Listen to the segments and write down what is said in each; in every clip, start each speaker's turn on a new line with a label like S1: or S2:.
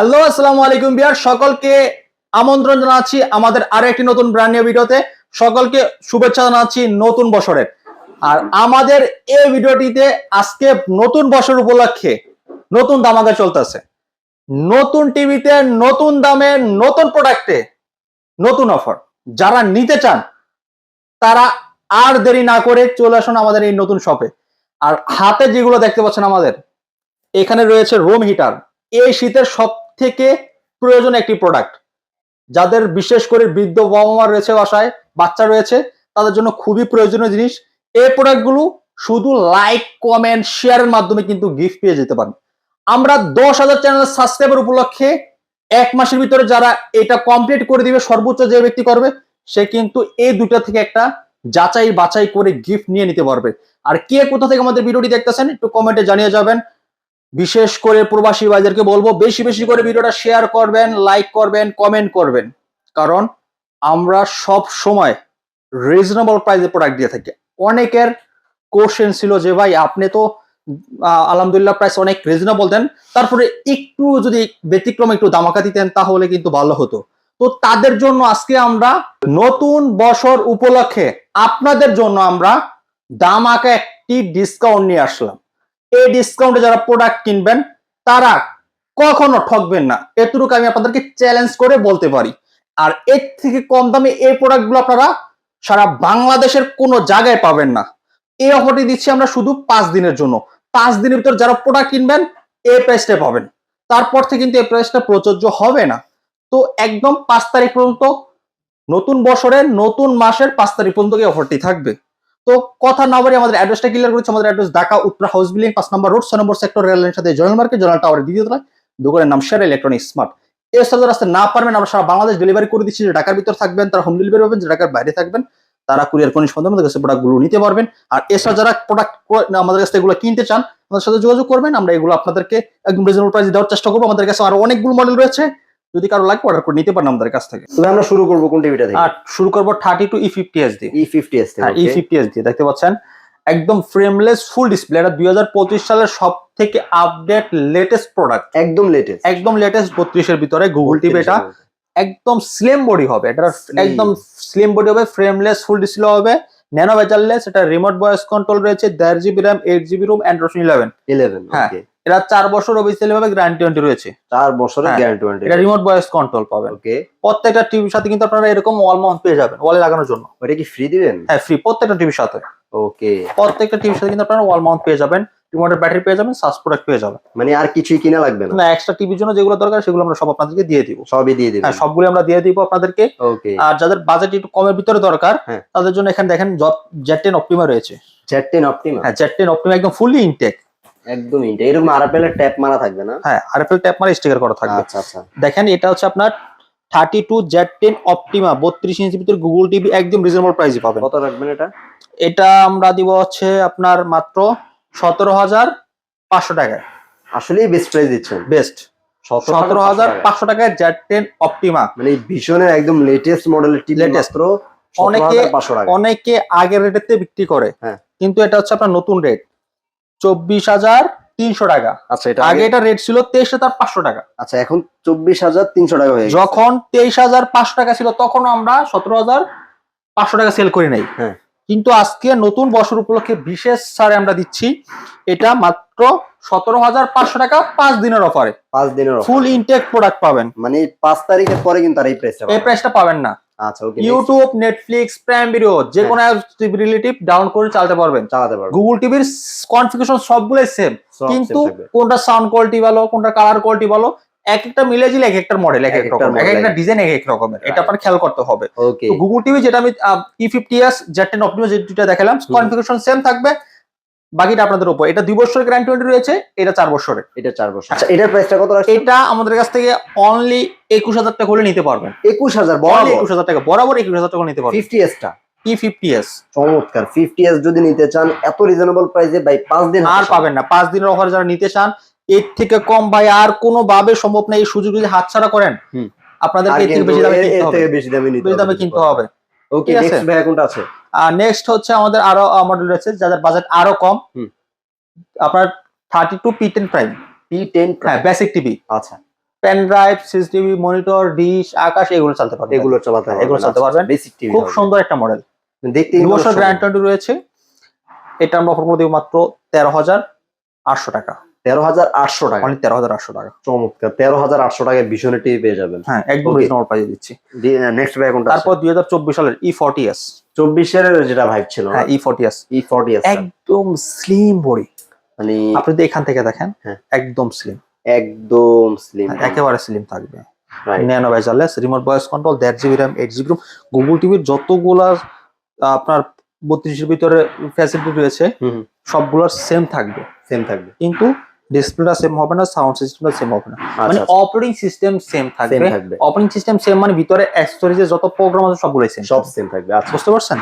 S1: Hello, আসসালামু আলাইকুম বিয়ার। সকলকে আমন্ত্রণ জানাচ্ছি আমাদের আরও একটি নতুন ব্র্যান্ড ভিডিওতে। সকলকে শুভেচ্ছা জানাচ্ছি নতুন বছরের। আর আমাদের এই ভিডিওটিতে আজকে নতুন বছর উপলক্ষে নতুন দামাকা চলতেছে। নতুন টিভিতে নতুন দামে নতুন প্রোডাক্টে নতুন অফার যারা নিতে চান, তারা আর দেরি না করে চলে আসুন আমাদের এই নতুন শপে আর হাতে যেগুলো দেখতে পাচ্ছেন আমাদের, এখানে রয়েছে রুম হিটার এই শীতের সব থেকে প্রয়োজন একটি প্রোডাক্ট যাদের বিশেষ করে বৃদ্ধ বাবা মা রয়েছে বাসায়, বাচ্চা রয়েছে, তাদের জন্য খুবই প্রয়োজনীয় জিনিস। এই প্রোডাক্টগুলো শুধু লাইক কমেন্ট শেয়ারের মাধ্যমে কিন্তু গিফট পেয়ে যেতে পারেন। আমরা দশ হাজার চ্যানেল সাবস্ক্রাইবার উপলক্ষে এক মাসের ভিতরে যারা এটা কমপ্লিট করে দিবে, সর্বোচ্চ যে ব্যক্তি করবে, সে কিন্তু এই দুটা থেকে একটা যাচাই বাছাই করে গিফট নিয়ে নিতে পারবে। আর কে কোথা থেকে আমাদের ভিডিওটি দেখতেছেন, একটু কমেন্টে জানিয়ে যাবেন। বিশেষ করে প্রবাসী ভাইদেরকে বলব, বেশি বেশি করে ভিডিওটা শেয়ার করবেন লাইক করবেন কমেন্ট করবেন। কারণ আমরা সব সময় রিজনেবল প্রাইসে প্রোডাক্ট দিয়ে থাকি। অনেকের কোশ্চেন ছিল যে, ভাই, আপনি তো আলহামদুলিল্লাহ প্রাইস অনেক রিজনেবল দেন। তারপরে একটু যদি ব্যতিক্রম একটু দামাকা দিতেন, তাহলে কিন্তু ভালো হতো। তো তাদের জন্য আজকে আমরা নতুন বছর উপলক্ষে আপনাদের জন্য আমরা দামাকা একটি ডিসকাউন্ট নিয়ে আসলাম। এই ডিসকাউন্টে যারা প্রোডাক্ট কিনবেন, তারা কখনো ঠকবেন না। এতটুকু আমি আপনাদেরকে চ্যালেঞ্জ করে বলতে পারি। আর এর থেকে কম দামে এই প্রোডাক্টগুলো আপনারা সারা বাংলাদেশের কোনো জায়গায় পাবেন না। এই অফারটি দিচ্ছি আমরা শুধু পাঁচ দিনের জন্য। পাঁচ দিনের ভিতর যারা প্রোডাক্ট কিনবেন, এই প্রাইসটা পাবেন। তারপর থেকে কিন্তু এই প্রাইসটা প্রযোজ্য হবে না। তো একদম পাঁচ তারিখ পর্যন্ত, নতুন বছরের, নতুন মাসের পাঁচ তারিখ পর্যন্ত এই অফারটি থাকবে। তো কথা না বলে আমাদের অ্যাড্রেসটা ক্লিয়ার করেছে, আমাদের address Dhaka, Uttara house building পাঁচ নম্বর রোড ছয় নম্বর সেক্টর রেল লাইনের সাথে জয়েন্ট মার্কেট জয়েন্ট টাওয়ারের দ্বিতীয় তলায়। দোকানের নাম শেয়ার ইলেকট্রনিক স্মার্ট এই সাথে রাস্তা না পারবেন, আমরা সারা বাংলাদেশ ডেলিভারি করে দিচ্ছি, যে ঢাকার ভিতর থাকবেন, তারা হোম ডেলিভারি পাবেন, যে ঢাকার বাইরে থাকবেন, তারা কুরিয়ার কোন সন্ধ্যা আমাদের কাছে প্রোডাক্টগুলো নিতে পারবেন। আর এছাড়া যারা প্রোডাক্ট আমাদের কাছে এগুলো কিনতে চান, আমাদের সাথে যোগাযোগ করবেন, আমরা এগুলো আপনাদেরকে একদম রিজনেবল প্রাইসে দেওয়ার চেষ্টা করব। আমাদের কাছে আরও অনেকগুলো মডেল রয়েছে। যদি কারও লাগে অর্ডার করে নিতে পারেন আমাদের কাছ থেকে।
S2: তবে আমরা শুরু করব কোন টিভিটা থেকে
S1: আর শুরু করব thirty two E fifty S দিয়ে।
S2: ই ফিফটি এস থেকে
S1: হ্যাঁ ই ফিফটি এস দিয়ে দেখতে পাচ্ছেন? একদম ফ্রেমলেস ফুল ডিসপ্লে এটা দুই হাজার পঁচিশ সালের সব থেকে আপডেট লেটেস্ট প্রোডাক্ট
S2: একদম লেটেস্ট
S1: একদম লেটেস্ট বত্রিশের ভিতরে গুগল টিভি এটা। একদম স্লিম বডি হবে। এটা একদম স্লিম বডি হবে ফ্রেমলেস ফুল ডিসপ্লে হবে। ন্যানো ভেজারলেস এটা রিমোট ভয়েস কন্ট্রোল রয়েছে। দেড় GB RAM eight GB ROM Android eleven
S2: eleven
S1: হ্যাঁ। এটা চার বছর অফিসিয়ালি ভাবে গ্যারান্টি ওয়ারেন্টি রয়েছে।
S2: চার বছরের গ্যারান্টি ওয়ারেন্টি
S1: এটা রিমোট ভয়েস কন্ট্রোল পাবেন।
S2: ওকে
S1: প্রত্যেকটা টিভির সাথে কিন্তু আপনারা এরকম ওয়াল মাউন্ট পেয়ে যাবেন ওয়ালে লাগানোর জন্য।
S2: এটা কি ফ্রি দিবেন?
S1: হ্যাঁ ফ্রি প্রত্যেকটা টিভির সাথে।
S2: ওকে
S1: প্রত্যেকটা টিভির সাথে কিন্তু আপনারা ওয়াল মাউন্ট পেয়ে যাবেন রিমোটের ব্যাটারি পেয়ে যাবেন সার্চ প্রোডাক্ট পেয়ে যাবেন।
S2: মানে আর কিছুই কিনা লাগবে না?
S1: না এক্সট্রা টিভির জন্য যেগুলো দরকার সেগুলো আমরা সব আপনাদেরকে দিয়ে দিব।
S2: সবই দিয়ে দিব
S1: হ্যাঁ সবগুলো আমরা দিয়ে দিব আপনাদেরকে।
S2: ওকে
S1: আর যাদের বাজেট একটু কমের ভিতরে দরকার
S2: হ্যাঁ।
S1: তাদের জন্য এখানে দেখেন জেট টেন অপটিমা রয়েছে।
S2: চ্যাট টেন অপটিমা
S1: হ্যাঁ জেট টেন অপটিমা একদম ফুললি ইনটেক
S2: একদম ইন্টা এরকম আরএপএল ট্যাপ মারা থাকবে না।
S1: হ্যাঁ আরএফএল ট্যাপ মারা স্টিকার করা থাকবে।
S2: আচ্ছা আচ্ছা।
S1: দেখেন এটা হচ্ছে আপনার thirty two Z ten Optima বত্রিশ ইঞ্চির ভিতরে গুগল টিভি একদম রিজনেবল প্রাইসে পাবেন।
S2: কত রাখবেন এটা?
S1: এটা আমরা দিব হচ্ছে আপনার মাত্র সতেরো হাজার পাঁচশো টাকায়।
S2: আসলেই বেস্ট প্রাইস দিচ্ছেন।
S1: বেস্ট সতেরো হাজার পাঁচশো টাকায়। জেট টেন অপটিমা
S2: মানে ভীষণের একদম লেটেস্ট মডেলের টিভি
S1: Latest. অনেকে অনেকে আগের রেটেতে বিক্রি করে।
S2: হ্যাঁ।
S1: কিন্তু এটা হচ্ছে আপনার নতুন রেট চব্বিশ হাজার তিনশো টাকা।
S2: আচ্ছা এটা
S1: আগে এটা রেট ছিল তেইশ হাজার পাঁচশো টাকা।
S2: আচ্ছা এখন চব্বিশ হাজার তিনশো টাকা হয়ে
S1: যখন তেইশ হাজার পাঁচশো টাকা ছিল তখন আমরা সতেরো হাজার পাঁচশো টাকা সেল করি নাই।
S2: হ্যাঁ।
S1: কিন্তু আজকে নতুন বছর উপলক্ষে বিশেষ ছাড়ে আমরা দিচ্ছি। এটা মাত্র সতেরো হাজার পাঁচশো টাকা পাঁচ দিনের অফারে
S2: পাঁচ দিনের
S1: ফুল ইনটেক প্রোডাক্ট পাবেন।
S2: মানে পাঁচ তারিখের পরে কিন্তু আর এই প্রাইসটা
S1: এই প্রাইসটা পাবেন না।
S2: আচ্ছা okay
S1: YouTube Netflix Prime video যে কোনো রিলেটিভ ডাউনলোড করে চালাতে পারবেন।
S2: চালাতে পারব
S1: গুগল টিভির কনফিগারেশন সবগুলোই সেম কিন্তু কোনটা সাউন্ড কোয়ালিটি ভালো কোনটা কালার কোয়ালিটি ভালো এক একটা মিলে জিলে এক একটা মডেল এক
S2: এক
S1: রকম এক একটা ডিজাইন এক এক রকমের। এটা আপনার খেয়াল করতে হবে। গুগল টিভি যেটা আমি E fifty S Z ten Optimus যে দেখালাম। কনফিগারেশন সেম থাকবে। বাকিটা আপনাদের উপর। এটা দুই বছরের গ্যারান্টি ওয়ারেন্টি রয়েছে এটা চার বছরের।
S2: এটা চার বছর আচ্ছা এটার প্রাইসটা কত রাখছেন?
S1: এটা আমাদের কাছ থেকে অনলি একুশ হাজার টাকা হলে নিতে পারবেন।
S2: একুশ হাজার বরাবর?
S1: একুশ হাজার টাকা বরাবর একুশ হাজার টাকা নিতে পারবেন।
S2: ফিফটি এসটা
S1: ই ফিফটি এস
S2: চমৎকার ফিফটি এস যদি নিতে চান এত রিজনেবল প্রাইসে ভাই পাঁচ দিন
S1: আর পাবেন না। পাঁচ দিনের অফার যারা নিতে চান এর থেকে কম ভাই আর কোনো ভাবে সম্ভব না এই সুযোগ যদি হাতছাড়া করেন।
S2: হুম।
S1: আপনাদের এর থেকে বেশি দামে কিনতে
S2: এর
S1: হবে।
S2: থেকে বেশি দামে
S1: কিনতে হবে।
S2: ওকে নেক্সট ভাই কোনটা আছে।
S1: আর নেক্সট হচ্ছে আমাদের আরও মডেল রয়েছে যাদের বাজেট আরও কম।
S2: হুম।
S1: আপনার thirty two P ten Prime
S2: P ten
S1: হ্যাঁ বেসিক টিভি
S2: আচ্ছা।
S1: Pen drive CCTV monitor dish Akash এগুলো চালাতে পারবেন।
S2: এগুলো চালাতে
S1: হ্যাঁ, এগুলো চালাতে পারবেন।
S2: বেসিক টিভি
S1: খুব সুন্দর একটা মডেল
S2: দেখতে
S1: বছর গ্যারান্টি রয়েছে। এটা আমরা অফার করে মাত্র তেরো হাজার আটশো টাকা।
S2: তেরো হাজার আটশো টাকা।
S1: অনলি তেরো হাজার আটশো টাকা।
S2: চমৎকার। তেরো হাজার আটশো টাকায় ভীষণের টিভি পেয়ে যাবেন।
S1: হ্যাঁ একদম. রিজনেবল প্রাইসে দিচ্ছি।
S2: নেক্সট ভাই কোনটা
S1: তারপর দুই হাজার চব্বিশ সালের ই ফর্টি এস
S2: চব্বিশের যেটা ভাইব ছিল
S1: হ্যাঁ E forty S
S2: E forty
S1: একদম স্লিম বডি
S2: মানে
S1: আপনি যদি এখান থেকে দেখেন
S2: হ্যাঁ।
S1: একদম স্লিম
S2: একদম স্লিম
S1: একেবারে স্লিম থাকবে। Nano bezelless remote voice control দেড় GB RAM eight GB ROM Google টিভির যতগুলা আপনার বত্রিশের ভিতরে ফ্যাসিলিটি রয়েছে সবগুলোর সেম থাকবে।
S2: সেম থাকবে।
S1: কিন্তু ডিসপ্লেটা সেম হবে না সাউন্ড সিস্টেমটা সেম হবে না। মানে
S2: আচ্ছা।
S1: অপারেটিং সিস্টেম সেম থাকবে। অপারেটিং সিস্টেম সেম মানে ভিতরে স্টোরেজে যত প্রোগ্রাম আছে সবগুলোই সেম
S2: সব সেম থাকবে আচ্ছা।
S1: বুঝতে পারছেন?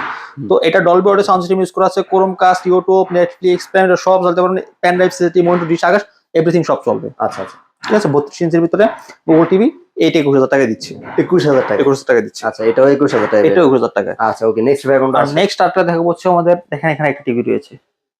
S1: তো এটা Dolby audio sound system use করা আছে Chromecast YouTube Netflix pen সব চলতে পারেন pen drive CCT monitor dish Akash everything সব চলবে।
S2: আচ্ছা আচ্ছা।
S1: ঠিক আছে? বত্রিশ ইঞ্চির ভিতরে গুগল টিভি এইটা একুশ হাজার টাকা দিচ্ছি।
S2: একুশ হাজার টাকা।
S1: একুশ হাজার টাকা দিচ্ছি।
S2: আচ্ছা এটাও একুশ হাজার টাকা
S1: এটা একুশ হাজার টাকা
S2: আচ্ছা ওকে নেক্সট ভাই কোনটা
S1: আর
S2: আছে?
S1: নেক্সট আরটা দেখাবো হচ্ছে আমাদের এখানে এখানে একটা টিভি রয়েছে।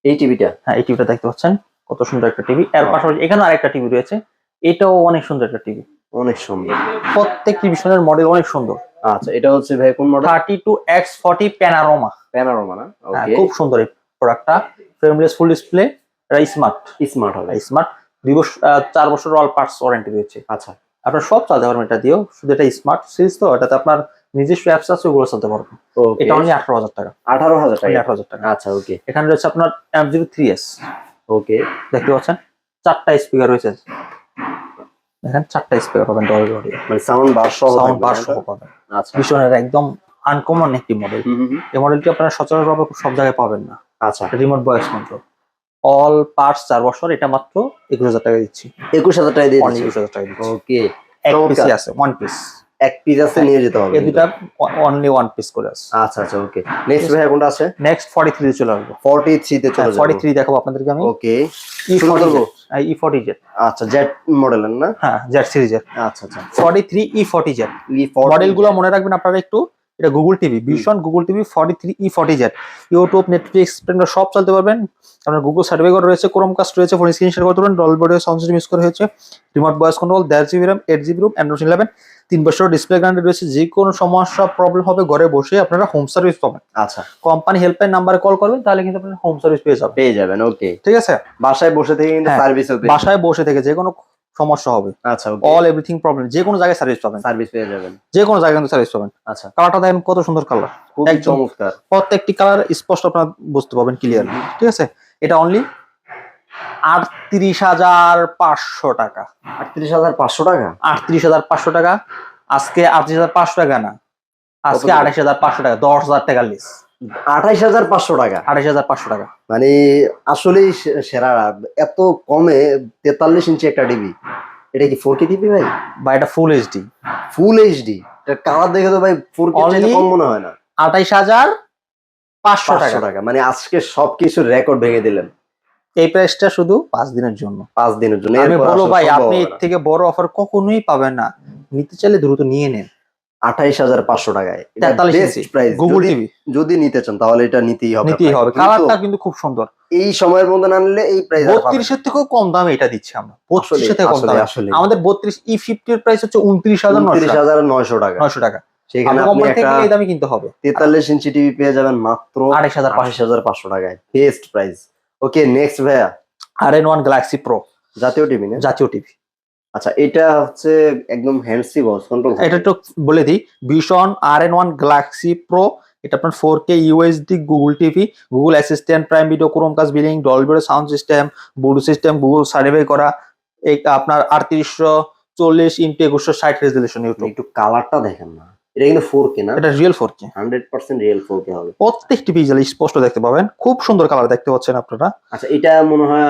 S2: এই টিভিটা
S1: হ্যাঁ এই টিভিটা দেখতে পাচ্ছেন? কত সুন্দর একটা টিভি এর. পাশাপাশি এখানে আরেকটা টিভি রয়েছে। এটাও অনেক সুন্দর একটা টিভি
S2: অনেক সুন্দর।
S1: প্রত্যেক টিভি টিভিশনের মডেল অনেক সুন্দর।
S2: আচ্ছা এটা হচ্ছে ভাই কোন model
S1: thirty two X forty panorama
S2: panorama না ওকে
S1: খুব সুন্দর এই প্রোডাক্টটা ফ্রেমলেস ফুল ডিসপ্লে এটা স্মার্ট
S2: স্মার্ট হবে।
S1: স্মার্ট দুই বছর চার বছর অল পার্টস ওয়ারেন্টি রয়েছে।
S2: আচ্ছা।
S1: আপনার সব চালাতে পারবেন এটা দিয়েও শুধু এটা স্মার্ট সিরিজ তো এটাতে আপনার নিজস্ব অ্যাপস আছে ওগুলো চালাতে পারবেন এটা অনলি আঠারো হাজার টাকা।
S2: আঠারো হাজার টাকা?
S1: আঠারো হাজার টাকা।
S2: আচ্ছা ওকে
S1: এখানে রয়েছে আপনার M GB three S
S2: okay
S1: দেখতে পাচ্ছেন? চারটা স্পিকার রয়েছে। দেখেন চারটা স্পিকার পাবেন ডল অডিও
S2: মানে সাউন্ড বার সহ
S1: সাউন্ড বার সহ পাবেন।
S2: আচ্ছা।
S1: ভীষণের একদম আনকমন একটি মডেল। এই মডেলটি আপনারা সচরাচরভাবে খুব সব জায়গায় পাবেন না।
S2: আচ্ছা।
S1: Remote voice control all parts চার বছর এটা মাত্র একুশ হাজার টাকা দিচ্ছি।
S2: একুশ হাজার টাকা দিচ্ছি।
S1: একুশ হাজার টাকা দিচ্ছি।
S2: ওকে
S1: এক
S2: চমৎকার।
S1: আছে ওয়ান পিস
S2: এক পিস আছে নিয়ে যেতে হবে
S1: এই দুটা অনলি ওয়ান পিস করে আছে
S2: আচ্ছা আচ্ছা ওকে নেক্সট ভাই কোনটা আছে?
S1: নেক্সট ফর্টি থ্রি চলে আসব।
S2: 43 তে চলে যাব।
S1: থ্রি দেখাবো আপনাদেরকে আমি।
S2: ওকে
S1: ই
S2: শুরু
S1: ফর্টি
S2: করব?
S1: ই ফর্টি জেড
S2: আচ্ছা জেড মডেলের না?
S1: হ্যাঁ জেড সিরিজের
S2: আচ্ছা আচ্ছা।
S1: Forty three E forty Z
S2: E
S1: মডেলগুলো মনে রাখবেন আপনারা একটু। এটা Google TV Vision Google TV forty three E forty Z YouTube Netflix সব চালাতে পারবেন। আপনার গুগল সার্ভে করা রয়েছে ক্রোম কাস্ট রয়েছে ফোন স্ক্রিন শেয়ার করতে পারেন Dolby audio sound system use করা হয়েছে। রিমোট ভয়েস কন্ট্রোল দেড় GB RAM eight GB ROM Android eleven তিন বছর ডিসপ্লে গ্যারান্টি রয়েছে যে কোনো সমস্যা প্রবলেম হবে ঘরে বসে আপনারা হোম সার্ভিস পাবেন।
S2: আচ্ছা।
S1: কোম্পানি হেল্পলাইন নাম্বারে কল করবেন তাহলে কিন্তু আপনারা হোম সার্ভিস পেয়ে যাবেন।
S2: পেয়ে যাবেন ওকে
S1: ঠিক আছে?
S2: বাসায় বসে থেকে কিন্তু
S1: হ্যাঁ,
S2: সার্ভিসও
S1: বাসায় বসে থেকে যে কোনো সমস্যা হবে।
S2: আচ্ছা
S1: অল এভরিথিং প্রবলেম যে কোনো জায়গায় সার্ভিস পাবেন।
S2: সার্ভিস পেয়ে যাবেন।
S1: যে কোনো জায়গায় কিন্তু সার্ভিস পাবেন।
S2: আচ্ছা।
S1: কালারটা দেখেন কত সুন্দর কালার
S2: খুব
S1: একদম।
S2: চমৎকার।
S1: প্রত্যেকটি কালার স্পষ্ট আপনারা বুঝতে পারবেন ক্লিয়ারলি ঠিক আছে? এটা অনলি আটত্রিশ হাজার পাঁচশো টাকা।
S2: আটত্রিশ হাজার পাঁচশো টাকা?
S1: আটত্রিশ হাজার পাঁচশো টাকা। আজকে আটত্রিশ হাজার পাঁচশো টাকা না। আজকে? আঠাশ হাজার পাঁচশো টাকা দশ হাজার টাকা লিস
S2: আঠাইশ হাজার পাঁচশো টাকা।
S1: আঠাশ হাজার পাঁচশো টাকা।
S2: মানে আসলেই সেরা। এত কমে তেতাল্লিশ ইঞ্চি একটা টিভি এটা কি ফোর কে টিভি ভাই?
S1: বা এটা full HD
S2: full HD colour দেখে তো ভাই ফোর কে কম মনে হয় না।
S1: আঠাইশ হাজার পাঁচশো টাকা।
S2: মানে আজকে সবকিছু রেকর্ড ভেঙে দিলেন।
S1: এই প্রাইসটা শুধু পাঁচ দিনের জন্য।
S2: পাঁচ দিনের জন্য।
S1: আমি
S2: আসলে
S1: ভাই আপনি এর থেকে বড় অফার কখনোই পাবেন না। নিতে চাইলে দ্রুত নিয়ে নেন।
S2: আঠাইশ হাজার পাঁচশো টাকায়।
S1: গুগল টিভি
S2: যদি নিতে চান তাহলে এটা নিতেই হবে
S1: নিতেই হবে। কালারটা কিন্তু খুব সুন্দর।
S2: এই সময়ের মধ্যে না নিলে এই প্রাইস
S1: বত্রিশের থেকেও কম দামে এটা দিচ্ছি আমরা। বত্রিশের থেকে কম দামে।
S2: আসলে
S1: আমাদের বত্রিশ ই ফিফটির প্রাইস হচ্ছে উনত্রিশ হাজার
S2: উনত্রিশ হাজার নয়শো টাকা।
S1: নয়শো টাকা।
S2: সেখানে
S1: আপনি
S2: একটা
S1: এই দামে কিনতে হবে।
S2: তেতাল্লিশ ইঞ্চি টিভি পেয়ে যাবেন মাত্র
S1: আড়াইশ হাজার
S2: হাজার পাঁচশো টাকায়। বেস্ট প্রাইস ওকে নেক্সট ভাইয়া।
S1: আর এন ওয়ান গ্যালাক্সি প্রো
S2: জাতীয় টিভি না?
S1: জাতীয় টিভি
S2: আচ্ছা এটা হচ্ছে একদম হ্যান্ডসি বক্স কন্ট্রোল
S1: এটা একটু বলে দিই ভীষণ আর এন ওয়ান গ্যালাক্সি প্রো এটা আপনার four K USD Google TV Google Assistant Prime video Chromecast billing ডলবির sound system বুড়ো সিস্টেম গুগল সার্ভে করা এটা আপনার আটত্রিশশো চল্লিশ ইন্টু একুশশো ষাট রেজলিউশন
S2: একটু কালারটা দেখেন না। এটা কিন্তু না?
S1: এটা real four K
S2: hundred percent real four K হবে।
S1: প্রত্যেকটি পিক্সেল স্পষ্ট দেখতে পাবেন। খুব সুন্দর কালার দেখতে পাচ্ছেন আপনারা।
S2: আচ্ছা এটা মনে হয়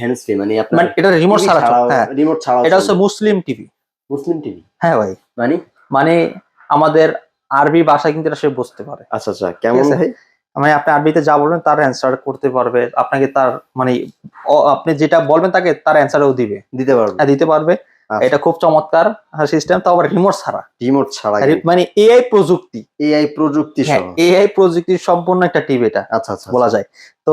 S2: হ্যান্ডস ফ্রি মানে আপনার
S1: মানে এটা রিমোট ছাড়া। হ্যাঁ।
S2: রিমোট ছাড়া
S1: এটা হচ্ছে মুসলিম টিভি
S2: মুসলিম টিভি
S1: হ্যাঁ ভাই।
S2: মানে?
S1: মানে আমাদের আরবি ভাষা কিন্তু এটা সে বুঝতে পারে।
S2: আচ্ছা আচ্ছা কেমন? ভাই?
S1: মানে আপনি আরবিতে যা বলবেন তার অ্যান্সার করতে পারবে। আপনাকে তার মানে আপনি যেটা বলবেন তাকে তার অ্যান্সারও দিবে।
S2: দিতে পারবে।
S1: হ্যাঁ দিতে পারবে। এটা খুব চমৎকার সিস্টেম তাও আবার রিমোট ছাড়া।
S2: রিমোট ছাড়া
S1: মানে এআই প্রযুক্তি।
S2: এআই প্রযুক্তি
S1: হ্যাঁ এআই প্রযুক্তির সম্পূর্ণ একটা টিভি এটা
S2: আচ্ছা আচ্ছা
S1: বলা যায়। তো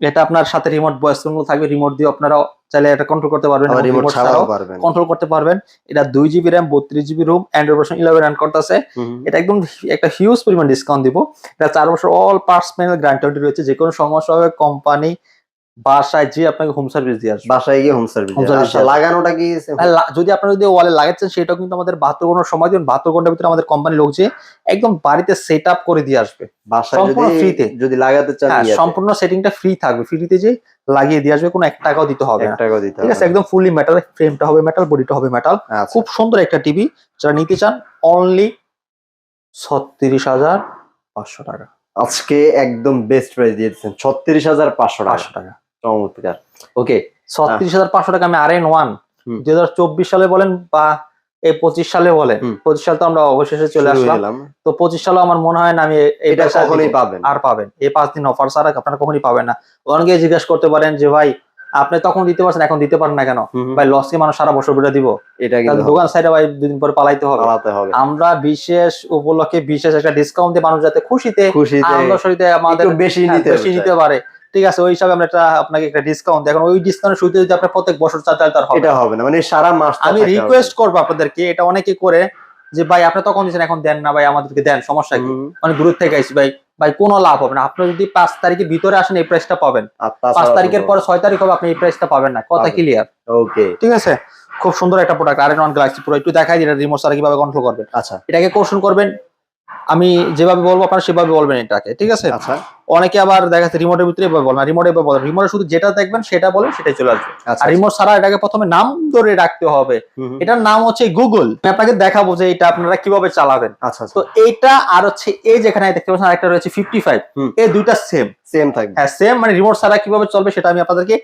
S1: এটা আপনার সাথে রিমোট ভয়েস কন্ট্রোল থাকবে রিমোট দিয়ে আপনারা চাইলে এটা কন্ট্রোল করতে পারবেন
S2: রিমোট ছাড়াও
S1: কন্ট্রোল করতে পারবেন। এটা দুই জিবি র্যাম বত্রিশ GB ROM Android version eleven run করতেছে। এটা একদম একটা হিউজ পরিমাণ ডিসকাউন্ট দিব। এটা চার বছর অল পার্টস প্যানেল গ্যারান্টি রয়েছে যে কোনো সমস্যা হবে কোম্পানি বাসায় যে আপনাকে হোম সার্ভিস দিয়ে আসবে।
S2: বাসায় গিয়ে হোম সার্ভিস
S1: Home
S2: লাগানোটা কি
S1: আর যদি আপনারা যদি ওয়ালে লাগাচ্ছেন সেটাও কিন্তু আমাদের বাহাত্তর ঘণ্টার সময় দিন বাহাত্তর ঘণ্টার ভিতরে আমাদের কোম্পানি লোক যে একদম বাড়িতে সেট আপ করে দিয়ে আসবে।
S2: বাসায়
S1: সম্পূর্ণ
S2: যদি
S1: free
S2: যদি লাগাতে চান
S1: হ্যাঁ সম্পূর্ণ সেটিংটা ফ্রি থাকবে। ফ্রিতে যে লাগিয়ে দিয়ে আসবে কোনো এক টাকাও দিতে হবে না।
S2: টাকাও দিতে
S1: ঠিক আছে? একদম ফুললি মেটাল ফ্রেমটা হবে মেটাল বডিটা হবে মেটাল
S2: আচ্ছা।
S1: খুব সুন্দর একটা টিভি যারা নিতে চান অনলি ছত্রিশ হাজার পাঁচশো টাকা।
S2: আজকে একদম বেস্ট প্রাইস দিয়ে দিচ্ছেন। ছত্রিশ হাজার পাঁচশো টাকা। চমৎকার। ওকে
S1: ছত্রিশ হাজার পাঁচশো টাকা আমি আর এন ওয়ান দুই হাজার চব্বিশ সালে বলেন বা এই পঁচিশ সালে বলেন পঁচিশ সাল তো আমরা অবশেষে চলে আসলাম। তো পঁচিশ সালে আমার মনে হয় না আমি
S2: এটা কখনোই পাবেন।
S1: আর পাবেন। এই পাঁচ দিন অফার ছাড়া আপনারা কখনই পাবেন না। অনেকে জিজ্ঞাসা করতে পারেন যে ভাই আপনি তখন দিতে পারছেন এখন দিতে পারেন না কেন? ভাই লস লসকে মানুষ সারা বছর বেড়ে দিব।
S2: এটা
S1: দোকান সাইডে ভাই দুদিন পরে পালাইতে হবে।
S2: চালাতে হবে।
S1: আমরা বিশেষ উপলক্ষে বিশেষ একটা ডিসকাউন্ট দিয়ে মানুষ যাতে খুশিতে
S2: খুশিতে
S1: আমাদের
S2: বেশি
S1: হ্যাঁ,
S2: নিতে
S1: বেশি নিতে পারে। ঠিক আছে ওই হিসাবে আমরা একটা আপনাকে একটা ডিসকাউন্ট এখন ওই ডিসকাউন্ট শুরুতে যদি আপনার প্রত্যেক বছর তাহলে তার হবে।
S2: এটা হবে না মানে সারা মাস
S1: আমি রিকোয়েস্ট করব আপনাদেরকে এটা অনেকে করে যে ভাই আপনি তখন দিচ্ছেন এখন দেন না ভাই আমাদেরকে দেন সমস্যা কি? মানে দূর থেকে আইসি ভাই ভাই কোনো লাভ হবে না আপনি যদি পাঁচ তারিখের ভিতরে আসেন এই প্রাইসটা পাবেন। পাঁচ তারিখের পরে ছয় তারিখ হবে আপনি এই প্রাইসটা পাবেন না। কথা ক্লিয়ার
S2: ওকে
S1: ঠিক আছে? খুব সুন্দর একটা প্রোডাক্ট আর ওয়ান গ্যালাক্সি পুরো একটু দেখাই দিন রিমোট সারা কীভাবে কন্ট্রোল করবেন
S2: আচ্ছা।
S1: এটাকে কৌশল করবেন আমি যেভাবে বলব আপনারা সেভাবে বলবেন এটাকে ঠিক আছে?
S2: আচ্ছা।
S1: অনেকে আবার দেখা যাচ্ছে রিমোটের ভিতরে এভাবে বলেন রিমোট এভাবে বলেন রিমোটে শুধু যেটা দেখবেন সেটা বলেন সেটাই চলে আসবে।
S2: আচ্ছা
S1: আর রিমোট ছাড়া এটাকে প্রথমে নাম ধরে রাখতে হবে। এটার নাম হচ্ছে গুগল আমি আপনাকে দেখাবো যে এটা আপনারা কীভাবে চালাবেন।
S2: আচ্ছা আচ্ছা।
S1: তো এইটা আর হচ্ছে এই যেখানে দেখতে পাচ্ছেন আরেকটা রয়েছে ফিফটি ফাইভ। এই দুইটা সেম
S2: সেম থাকবে।
S1: হ্যাঁ সেম মানে রিমোট ছাড়া কীভাবে চলবে সেটা আমি আপনাদেরকে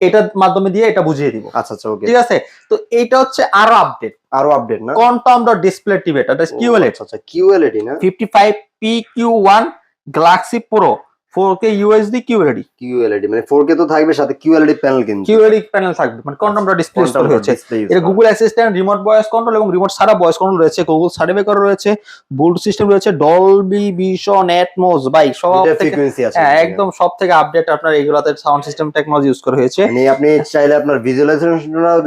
S1: এটার মাধ্যমে দিয়ে এটা বুঝিয়ে দিব।
S2: আচ্ছা আচ্ছা ওকে
S1: ঠিক আছে? তো এটা হচ্ছে আরও আপডেট
S2: আরও আপডেট না?
S1: কোয়ান্টাম ডট ডিসপ্লে টিভি এটা কিউএলএড
S2: আচ্ছা আচ্ছা কিউএলইডি না?
S1: Fifty five P Q one Galaxy Pro four K USD QLD
S2: QLED মানে 4K তো থাকবে সাথে কিউএলইডি প্যানেল কিন্তু।
S1: কিউএলডি প্যানেল থাকবে মানে ডট ডিসপ্লে
S2: dot
S1: হয়েছে এটা Google Assistant remote voice control এবং রিমোট সারা ভয়েস কন্ট্রোল রয়েছে। গুগল সার্টিফিকেট রয়েছে বুলট সিস্টেম রয়েছে ডলবি ভিশন এটমোস বাই সব
S2: ফ্রিকোয়েন্সি আছে
S1: হ্যাঁ একদম সব থেকে আপডেট আপনার এইগুলাতে সাউন্ড সিস্টেম টেকনোলজি ইউজ করা হয়েছে।
S2: মানে আপনি চাইলে আপনার ভিজুয়ালাইজেশন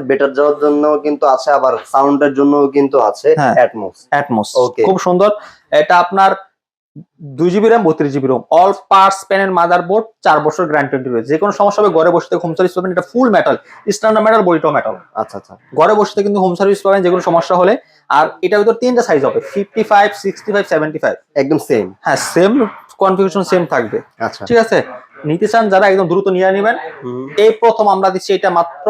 S2: বেটার যাওয়ার জন্য কিন্তু আছে আবার সাউন্ডের জন্য কিন্তু আছে
S1: হ্যাঁ।
S2: Atmos
S1: Atmos
S2: Okay.
S1: খুব সুন্দর। এটা আপনার দুই জিবি র্যাম বত্রিশ জিবি রোম অল পার্টস প্যানের মাদারবোর্ড চার বছর গ্যারান্টি রয়েছে। যে কোনো সমস্যা হবে ঘরে বসে হোম সার্ভিস পাবেন এটা ফুল মেটাল স্ট্যান্ডার্ড মেটাল বডিটাও মেটাল
S2: আচ্ছা আচ্ছা।
S1: ঘরে বসে কিন্তু হোম সার্ভিস পাবেন যে কোনো সমস্যা হলে। আর এটার ভিতর তিনটা সাইজ হবে fifty five sixty five seventy five
S2: একদম সেম
S1: হ্যাঁ সেম কনফিগারেশন সেম থাকবে।
S2: আচ্ছা।
S1: ঠিক আছে? নিতে চান যারা একদম দ্রুত নিয়ে নেবেন। এই প্রথম আমরা দিচ্ছি এটা মাত্র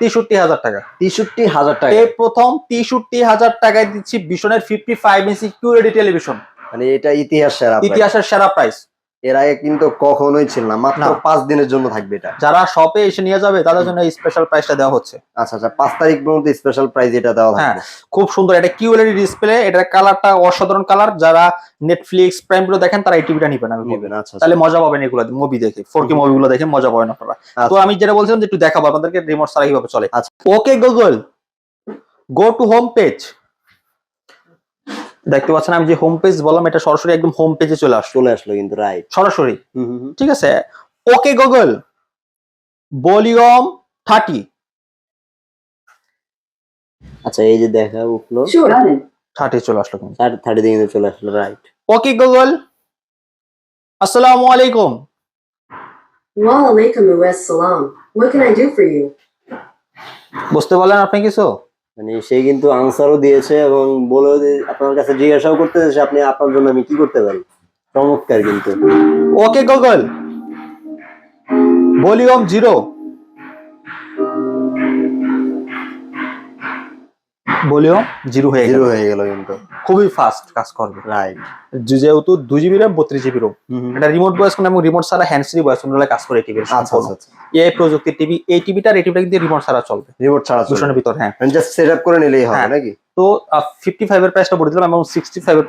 S1: তেষট্টি হাজার টাকা।
S2: তেষট্টি হাজার টাকা।
S1: এই প্রথম তেষট্টি হাজার টাকায় দিচ্ছি বিশনের fifty five inch QLED television
S2: মানে এটা ইতিহাস সেরা
S1: ইতিহাসের সেরা প্রাইস
S2: এর আগে কিন্তু কখনোই ছিল না মাত্র পাঁচ দিনের জন্য থাকবে এটা।
S1: যারা শপে এসে নিয়ে যাবে তাদের জন্য স্পেশাল প্রাইসটা দেওয়া হচ্ছে।
S2: আচ্ছা আচ্ছা পাঁচ তারিখ পর্যন্ত স্পেশাল প্রাইজ এটা দেওয়া
S1: হ্যাঁ খুব সুন্দর। এটা কিউএলইডি ডিসপ্লে এটার কালারটা অসাধারণ কালার যারা নেটফ্লিক্স প্রাইমগুলো দেখেন তারা এই টিভিটা নিবেন আমি।
S2: নেবেন আচ্ছা
S1: তাহলে মজা পাবেন এগুলো মুভি দেখে ফোর কে মুভিগুলো দেখে মজা পাবেন আপনারা। তো
S2: আচ্ছা।
S1: আমি যেটা বলছিলাম যে একটু দেখাবো আপনাদেরকে রিমোট ছাড়া কীভাবে চলে।
S2: আচ্ছা।
S1: Okay Google go to home page দেখতে পাচ্ছেন আমি যে হোম পেজ বললাম এটা সরাসরি একদম হোম পেজে চলে আসলো।
S2: চলে আসলো কিন্তু রাইট
S1: সরাসরি। ঠিক আছে? ওকে গুগল ভলিউম থার্টি
S2: আচ্ছা এই যে দেখা উঠল.
S1: থার্টি চলে আসলো কিন্তু।
S2: থার্টি দিকে কিন্তু চলে আসলো রাইট
S1: ওকে গুগল আসসালামু আলাইকুম।
S3: Alaikum US salam. What can I do for you?
S1: বুঝতে পারলেন আপনি কিছু?
S2: মানে সে কিন্তু আনসারও দিয়েছে এবং বলে আপনার কাছে জিজ্ঞাসাও করতে যে আপনি আপনার জন্য আমি কি করতে পারি। চমৎকার কিন্তু।
S1: Okay Google volume zero volume zero হয়ে
S2: জিরো হয়ে গেল কিন্তু।
S1: খুবই ফাস্ট কাজ করবে।
S2: রাইট
S1: যেহেতু দুই জিবি র্যাম বত্রিশ জিবি রোম এটা রিমোট বয়স এবং রিমোট ছাড়া হ্যান্ড ফ্রি বয়স কন্ট্রোলে কাজ করে টিভির
S2: আচ্ছা আচ্ছা আচ্ছা।
S1: এই প্রযুক্তির টিভি এই টিভিটা এই টিভিটা কিন্তু রিমোট ছাড়া চলবে।
S2: রিমোট ছাড়া
S1: দূষণের ভিতর হ্যাঁ।
S2: জাস্ট সেট আপ করে নিলেই হবে
S1: হ্যাঁ।
S2: নাকি?
S1: তো ফিফটি ফাইভ এর প্রাইসটা বলে দিলাম এবং সিক্সটি ফাইভ এর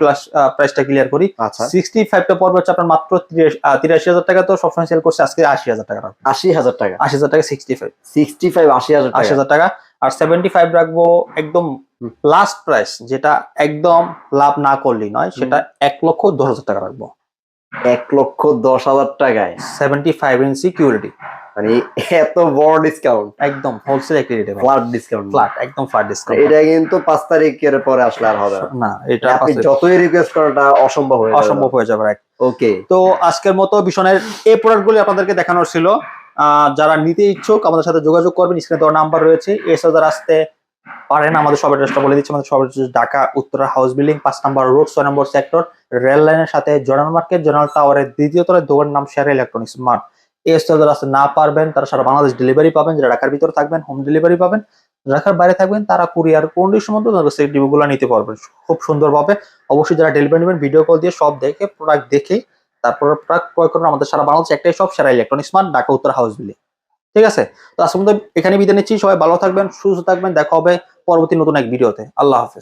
S1: প্রাইসটা ক্লিয়ার করি। সিক্সটি ফাইভটা পড়বে হচ্ছে আপনার মাত্র তিরাশি- তিরাশি হাজার টাকা। তো সবসময় সেল করছে আজকে আশি হাজার টাকা।
S2: আশি হাজার টাকা।
S1: আশি হাজার টাকা সিক্সটি ফাইভ
S2: সিক্সটি ফাইভ আশি হাজার
S1: আশি হাজার টাকা। আর সেভেন্টি ফাইভ রাখব একদম লাস্ট প্রাইস যেটা একদম লাভ না করলেই নয় সেটা এক লক্ষ দশ হাজার টাকা রাখব।
S2: এক লক্ষ দশ হাজার টাকায়?
S1: সেভেন্টি ফাইভ ইঞ্চি সিকিউরিটি
S2: মানে এত বড় ডিসকাউন্ট
S1: একদম হোলসেল একটি রেটে
S2: ফ্ল্যাট ডিসকাউন্ট
S1: ফ্ল্যাট একদম ফ্ল্যাট ডিসকাউন্ট
S2: এটা কিন্তু পাঁচ তারিখের পরে আসলে আর হবে না।
S1: এটা
S2: আপনি যতই রিকোয়েস্ট করাটা অসম্ভব হয়ে
S1: অসম্ভব হয়ে যাবে
S2: ওকে
S1: তো আজকের মতো ভীষণের এই প্রোডাক্টগুলি আপনাদেরকে দেখানোর ছিল। যারা নিতে ইচ্ছুক, আমাদের সাথে যোগাযোগ করবেন। স্ক্রিনে দেওয়ার নাম্বার রয়েছে। এছাড়া যারা আসতে পারেন, আমাদের সব অ্যাড্রেসটা বলে দিচ্ছি। আমাদের সব ঢাকা উত্তরা হাউস বিল্ডিং, পাঁচ নাম্বার রোড, ছয় নম্বর সেক্টর, রেল লাইনের সাথে জোনাল মার্কেট জোনাল টাওয়ারের দ্বিতীয় তলায় দোকানের নাম শেয়ার ইলেকট্রনিক্স মার্ট। এই যারা আসতে না পারবেন, তারা সারা বাংলাদেশ ডেলিভারি পাবেন। যারা ঢাকার ভিতরে থাকবেন, হোম ডেলিভারি পাবেন। ঢাকার বাইরে থাকবেন, তারা কুরিয়ার কন্ডিশন তাদের সেই ডিবগুলো নিতে পারবেন। খুব সুন্দরভাবে। অবশ্যই যারা ডেলিভারি নেবেন, ভিডিও কল দিয়ে সব দেখে প্রোডাক্ট দেখে তারপর প্রাক ক্রয় করুন আমাদের সারা বাংলাদেশে একটাই সব সেরা ইলেকট্রনিক্স মার্ট ঢাকা উত্তর হাউস বিলে ঠিক আছে? তো মতো এখানে বিদায় নিচ্ছি, সবাই ভালো থাকবেন, সুস্থ থাকবেন, দেখা হবে পরবর্তী নতুন এক ভিডিওতে আল্লাহ হাফেজ।